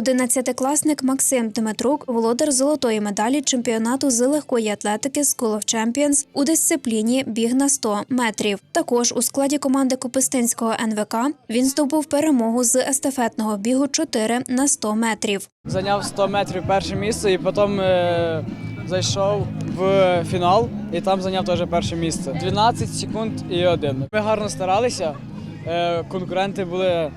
Одинадцятикласник Максим Дмитрук, володар золотої медалі чемпіонату з легкої атлетики School of Champions у дисципліні біг на 100 метрів. Також у складі команди Копистинського НВК він здобув перемогу з естафетного бігу 4 на 100 метрів. Зайняв 100 метрів перше місце і потім е, зайшов в фінал і там зайняв теж перше місце. 12 секунд і один. Ми гарно старалися. Е, конкуренти були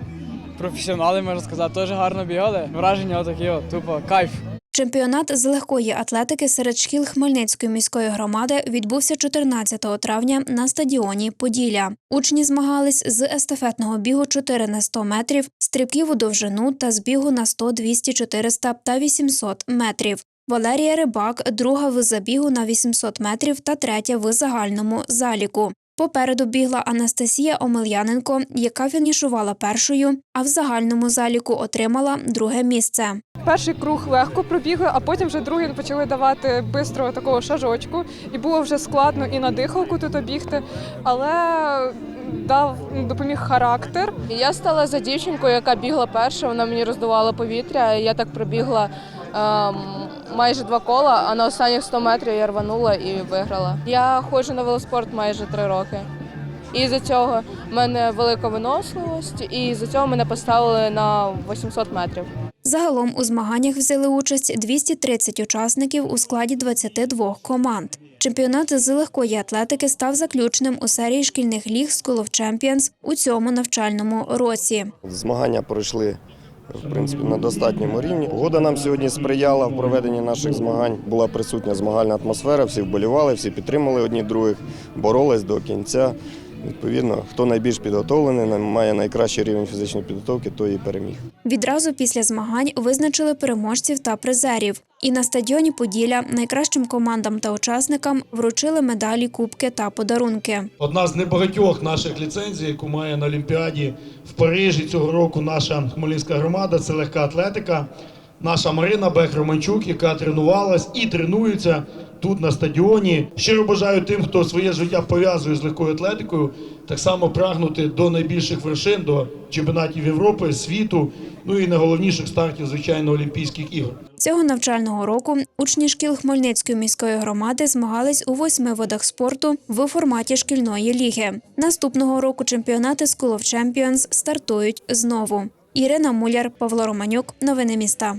професіонали, можна сказати, теж гарно бігали. Враження отакі, от, тупо кайф. Чемпіонат з легкої атлетики серед шкіл Хмельницької міської громади відбувся 14 травня на стадіоні Поділля. Учні змагались з естафетного бігу 4 на 100 метрів, стрибків у довжину та збігу на 100, 200, 400 та 800 метрів. Валерія Рибак, друга в забігу на 800 метрів та третя в загальному заліку. Попереду бігла Анастасія Омельяненко, яка фінішувала першою, а в загальному заліку отримала друге місце. Перший круг легко пробігли, а потім вже другий почали давати бистрого такого шажочку, і було вже складно і на дихалку тут обігти, але дав допоміг характер. Я стала за дівчинку, яка бігла перша. Вона мені роздувала повітря. Я так пробігла ем, майже два кола, а на останніх 100 метрів я рванула і виграла. Я ходжу на велоспорт майже три роки. І за цього в мене велика виносливість, і за цього мене поставили на 800 метрів. Загалом у змаганнях взяли участь 230 учасників у складі 22 команд. Чемпіонат з легкої атлетики став заключним у серії шкільних ліг School of Champions у цьому навчальному році. Змагання пройшли в принципі на достатньому рівні. Погода нам сьогодні сприяла в проведенні наших змагань. Була присутня змагальна атмосфера, всі вболівали, всі підтримали одні других, боролись до кінця. Відповідно, хто найбільш підготовлений, має найкращий рівень фізичної підготовки, той і переміг. Відразу після змагань визначили переможців та призерів. І на стадіоні Поділля найкращим командам та учасникам вручили медалі, кубки та подарунки. Одна з небагатьох наших ліцензій, яку має на Олімпіаді в Парижі цього року наша хмельницька громада, це легка атлетика. Наша Марина Бех Романчук, яка тренувалась і тренується тут на стадіоні. Щиро бажаю тим, хто своє життя пов'язує з легкою атлетикою, так само прагнути до найбільших вершин, до чемпіонатів Європи, світу, ну і найголовніших стартів, звичайно, Олімпійських ігор. Цього навчального року учні шкіл Хмельницької міської громади змагались у восьми видах спорту в форматі шкільної ліги. Наступного року чемпіонати School of Champions стартують знову. Ірина Муляр, Павло Романюк. Новини міста.